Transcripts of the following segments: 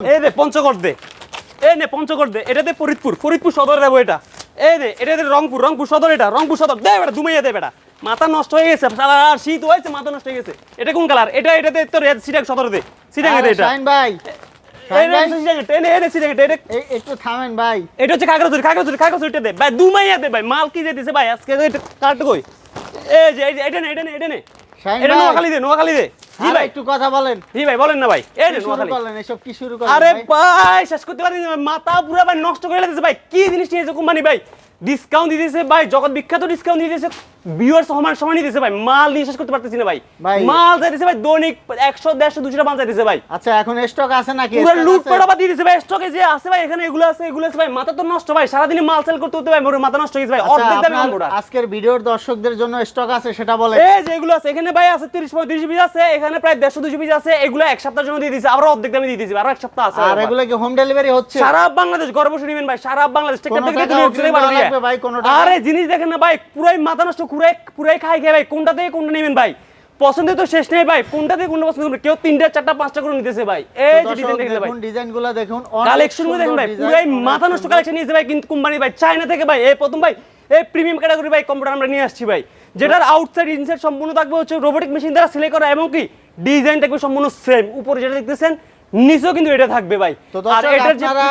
এই দে পঞ্চগড় দে। এই নে পঞ্চগড় দে। ফরিদপুর। ফরিদপুর সদর দেবো এটা। এই দে রংপুর। রংপুর সদর এটা। রংপুর সদর। দে বেটা দুমাইয়া দে বেটা। মাথা নষ্ট হয়ে গেছে। সারা শীত হয়েছে মাথা নষ্ট হয়ে গেছে। এটা কোন কালার? এটা তোর সিটাং সদর দে। সিটাং দে এটা। ভাই। ভাই, একটু থামেন এটা হচ্ছে দে। দুমাইয়া দে ভাই। মাল কি ভাই? আজকে কাট কই? এই যে এটা নে এটা নে এটা নে। এটা ভাই। নোয়াখালী দে নোয়াখালী দে। জি ভাই। একটু কথা বলেন। জি ভাই বলেন না ভাই। এই কি নে শুরু নোয়াখালী করলেন? এসব কি শুরু আরে ভাই? শেষ করতে পারিনি। মাথা পুরো ভাই নষ্ট করে ভাই। কি জিনিস নিয়েছে কোম্পানি ভাই? ডিসকাউন্ট দিতেছে ভাই জগৎ বিখ্যাত ডিসকাউন্ট দিতেছে ভিউয়ার সমান সমান দিতেছে ভাই মাল নিয়ে শেষ করতে পারতেছি না ভাই। মাল যাইতেছে ভাই দৈনিক একশো দেড়শো দুশোটা মাল যাইতেছে ভাই। আচ্ছা এখন স্টক আছে নাকি? পুরো লুট আছে? পড়া দিয়ে দিতেছে ভাই স্টকে যে আছে ভাই এখানে এগুলো আছে এগুলো আছে ভাই মাথা তো নষ্ট ভাই সারাদিনে মাল সেল করতে হতে ভাই মোর মাথা নষ্ট হয়ে ভাই আচ্ছা, অর্ধেক দামে আমরা আজকের ভিডিওর দর্শকদের জন্য স্টক আছে সেটা বলে এই যে এগুলো আছে এখানে ভাই আছে তিরিশ পঁয়ত্রিশ পিস আছে এখানে প্রায় দেড়শো দুশো পিস আছে এগুলো এক সপ্তাহের জন্য দিয়ে দিচ্ছে আরও অর্ধেক দামে দিয়ে দিচ্ছে আরও এক সপ্তাহ আছে আর আবার। এগুলো কি হোম ডেলিভারি হচ্ছে? সারা বাংলাদেশ গর্ব শুনে নেবেন ভাই সারা বাংলাদেশ কোনো থেকে ভাই, কোনো টাকা? আরে জিনিস দেখেন না ভাই পুরাই মাথা নষ্ট পুরাই পুরাই খাই খাই ভাই কোনটা থেকে কোনটা নেবেন ভাই? পছন্দের তো শেষ নেই ভাই কোনটা থেকে কোনটা পছন্দ করবেন? কেউ তিনটা চারটা পাঁচটা করে নিতেছে ভাই। এই যে ডিজাইন দেখেন ভাই। দেখুন ডিজাইনগুলো দেখুন কালেকশনগুলো দেখেন ভাই পুরাই মাথা নষ্ট। কালেকশন নিয়েছে ভাই কিন্তু কোম্পানি ভাই চায়না থেকে ভাই। এই প্রথম ভাই এই প্রিমিয়াম ক্যাটাগরি ভাই কম্পিউটার আমরা নিয়ে আসছি ভাই। যেটার আউটসাইড ইনসাইড সম্পূর্ণ থাকবে হচ্ছে রোবোটিক মেশিন দ্বারা সেলাই করা এবং কি? ডিজাইন থাকবে সম্পূর্ণ সেম উপরে যেটা দেখতেছেন নিচেও কিন্তু এটা থাকবে ভাই। আর দর্শক এটার যে আপনারা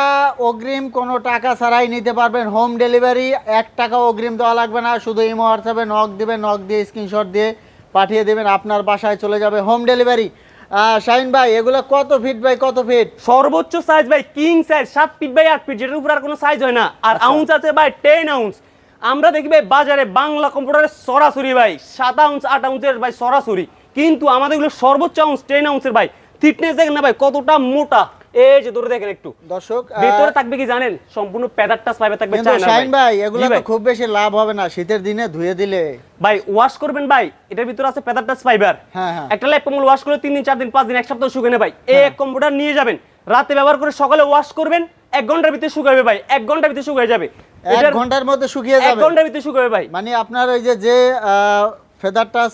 অগ্রিম কোনো টাকা ছাড়াই নিতে পারবেন হোম ডেলিভারি। এক টাকা অগ্রিম দেওয়া লাগবে না শুধু ইমো হোয়াটসঅ্যাপে নক দিবেন নক দিয়ে স্ক্রিনশট দিয়ে পাঠিয়ে দেবেন আপনার বাসায় চলে যাবে হোম ডেলিভারি। শাহিন ভাই এগুলো কত ফিট বাই কত ফিট সর্বোচ্চ সাইজ ভাই কিং সাইজ সাত ফিট বাই আট ফিট যেটার উপর আর কোনো সাইজ হয় না। আর আচ্ছা। আউন্স আছে ভাই টেন আউন্স আমরা দেখি ভাই বাজারে বাংলা কম্পিউটারে সরাসরি ভাই সাত আউন্স আট আউন্সের ভাই সরাসরি। কিন্তু আমাদের এগুলো সর্বোচ্চ আউন্স টেন আউন্সের ভাই। দেখেন না ভাই কতটা মোটা। এই যে ধরে দেখেন একটু। দর্শক ভিতরে থাকবে কি জানেন? সম্পূর্ণ প্যাদার টাচ পাইবে থাকবে চায়না ভাই। এগুলো তো খুব বেশি লাভ হবে না শীতের দিনে ধুয়ে দিলে। ভাই ওয়াশ করবেন ভাই এটার ভিতরে আছে প্যাদার টাচ ফাইবার হ্যাঁ, হ্যাঁ। একটা ল্যাপ কম্বল ওয়াশ করে তিন দিন চার দিন পাঁচ দিন এক সপ্তাহ শুকানে ভাই। এই এক কম্পিউটার নিয়ে যাবেন। রাতে ব্যবহার করে সকালে ওয়াশ করবেন এক ঘণ্টার ভিতরে শুকাবে ভাই এক ঘণ্টার ভিতরে শুকিয়ে যাবে। এক ঘণ্টার মধ্যে শুকিয়ে যাবে। এক ঘণ্টার ভিতরে শুকাবে ভাই। মানে আপনার ওই যে যে ফেদার টাচ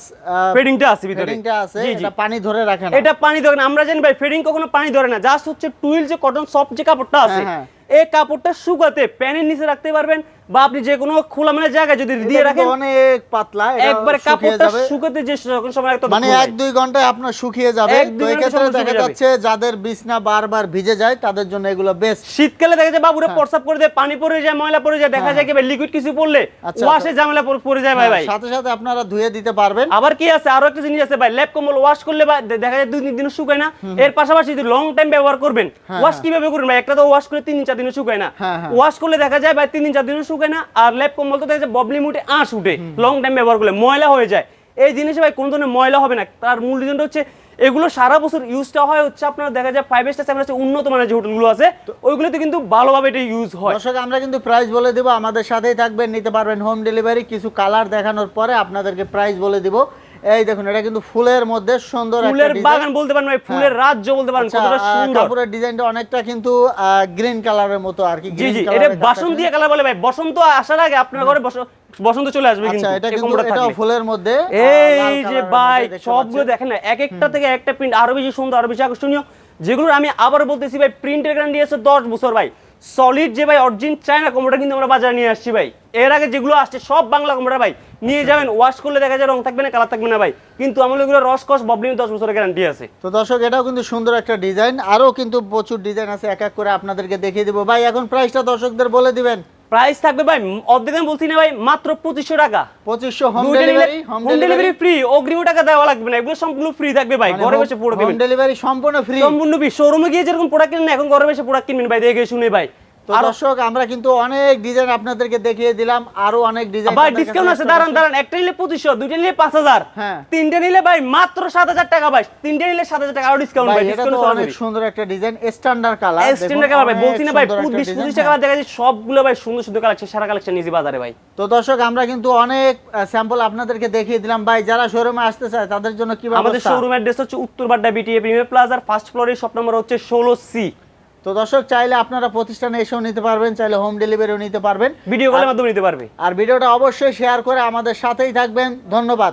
ফেডিংটা আছে ভিতরে। ফেডিংটা আছে। এটা পানি ধরে রাখে না। এটা পানি ধরে না। আমরা জানি ভাই ফেডিং কখনো পানি ধরে না। জাস্ট হচ্ছে টুইল যে কটন সফট যে কাপড়টা আছে হ্যাঁ, হ্যাঁ। এই কাপড়টা শুকাতে প্যানের নিচে রাখতে পারবেন। বা আপনি যে কোনো খোলামেলা জায়গায় যদি দিয়ে রাখেন অনেক পাতলা একবারে কাপড়টা শুকাতে যে যখন সময় একটা মানে এক দুই ঘন্টায় আপনার শুকিয়ে যাবে। তো এক্ষেত্রে দেখা যাচ্ছে যাদের বিছনা বারবার ভিজে যায় তাদের জন্য এগুলো বেস্ট শীতকালে দেখা যায় বাবুরে হ্যাঁ। প্রস্রাব করে দেয় পানি পড়ে যায় ময়লা পড়ে যায় দেখা যায় কি লিকুইড কিছু পড়লে আচ্ছা, ওয়াশে ঝামেলা পড়ে- পড়ে যায় ভাই ভাই। সাথে সাথে আপনারা ধুয়ে দিতে পারবেন। আবার কি আছে? আরও একটা জিনিস আছে ভাই ল্যাপ কম্বল ওয়াশ করলে বা দেখা যায় দুই তিন দিন শুকায় না। এর পাশাপাশি যদি লং টাইম ব্যবহার করবেন হ্যাঁ, ওয়াশ হ্যাঁ। কীভাবে করবেন ভাই? একটা তো ওয়াশ করে তিন দিন চার দিনও শুকায় না। হ্যাঁ, হ্যাঁ। ওয়াশ করলে দেখা যায় ভাই তিন দিন চার দিনও শুকায় না আর ল্যাপ কম্বল তো দেখা ববলি মুটে আঁশ উঠে লং টাইম ব্যবহার করলে ময়লা হয়ে যায়। এই জিনিসে ভাই কোনো ধরনের ময়লা হবে না। তার মূল রিজনটা হচ্ছে এগুলো সারা বছর ইউজটা হয় হচ্ছে আপনার দেখা যায় ফাইভ স্টার সেভেন স্টার উন্নত মানের যে হোটেলগুলো আছে ওইগুলোতে কিন্তু ভালোভাবে এটা ইউজ হয়। দর্শক আমরা কিন্তু প্রাইস বলে দেবো আমাদের সাথেই থাকবেন নিতে পারবেন হোম ডেলিভারি কিছু কালার দেখানোর পরে আপনাদেরকে প্রাইস বলে দিব। এই দেখুন এটা কিন্তু ফুলের মধ্যে সুন্দর ফুলের বাগান বলতে পারেন ভাই ফুলের রাজ্য বলতে পারেন আচ্ছা, কতটা সুন্দর। কাপড়ের ডিজাইনটা অনেকটা কিন্তু গ্রিন কালারের মতো আর কি জি জি এটা বাসন্তী কালার বলে ভাই বসন্ত আসার আগে আপনার ঘরে বস- বসন্ত চলে আসবে কিন্তু আচ্ছা এটা কিন্তু ফুলের মধ্যে এই যে ভাই সবগুলো দেখেন না এক একটা থেকে একটা প্রিন্ট আরও বেশি সুন্দর আরও বেশি আকর্ষণীয়। যেগুলো আমি আবার বলতেছি ভাই প্রিন্টের গ্যারান্টি আছে দশ বছর ভাই। সলিড যে ভাই অরিজিন চায়না কম্পিউটার কিন্তু আমরা বাজারে নিয়ে আসছি ভাই। এর আগে যেগুলো আসছে সব বাংলা কম্পিউটার ভাই। নিয়ে যাবেন ওয়াশ করলে দেখা যায় রং থাকবে না কালার থাকবে না ভাই। কিন্তু আমাদের এগুলো রস কস ববলিং দশ বছরের গ্যারান্টি আছে। তো দর্শক এটাও কিন্তু সুন্দর একটা ডিজাইন আরও কিন্তু প্রচুর ডিজাইন আছে এক এক করে আপনাদেরকে দেখিয়ে দেবো। ভাই এখন প্রাইসটা দর্শকদের বলে দিবেন। প্রাইস থাকবে ভাই অর্ধেক আমি বলছি না ভাই মাত্র পঁচিশশো টাকা। পঁচিশশো home delivery home delivery free অগ্রিম টাকা দেওয়া লাগবে না এগুলো সম্পূর্ণ ফ্রি থাকবে ভাই ঘরে বসে পড়বে হোম ডেলিভারি সম্পূর্ণ ফ্রি সম্পূর্ণ ফ্রি শোরুমে গিয়ে যেরকম প্রোডাক্ট কিনেন এখন ঘরে বসে প্রোডাক্ট কিনবেন ভাই দেখে শুনে ভাই। দর্শক আমরা কিন্তু অনেক ডিজাইন আপনাদেরকে দেখিয়ে দিলাম আরও অনেক ডিজাইন ভাই ডিসকাউন্ট আছে দাঁড়ান দাঁড়ান একটা নিলে পঁচিশশো দুইটা নিলে পাঁচ হাজার হ্যাঁ। তিনটে নিলে ভাই মাত্র সাত হাজার টাকা ভাই তিনটে নিলে সাত হাজার টাকা আরও ডিসকাউন্ট ভাই অনেক সুন্দর একটা design standard colour standard colour ভাই বলছি না ভাই বিশ পঁচিশটা কালার দেখা যায় সবগুলো ভাই সুন্দর সুন্দর কালেকশন সারা কালেকশন নিয়েছি বাজারে ভাই। তো দর্শক আমরা কিন্তু অনেক স্যাম্পল আপনাদেরকে দেখিয়ে দিলাম। ভাই যারা শোরুমে আসতে চায় তাদের জন্য কি আমাদের শোরুম অ্যাড্রেস হচ্ছে উত্তর বাড্ডা বিটিএ প্রিমিয়ার প্লাজার ফার্স্ট ফ্লোরের শপ নম্বর হচ্ছে ষোলো সি তো দর্শক চাইলে আপনারা প্রতিষ্ঠানে এসেও নিতে পারবেন চাইলে হোম ডেলিভারিও নিতে পারবেন। ভিডিও কলের মাধ্যমে নিতে পারবে। আর ভিডিওটা অবশ্যই শেয়ার করে আমাদের সাথেই থাকবেন। ধন্যবাদ।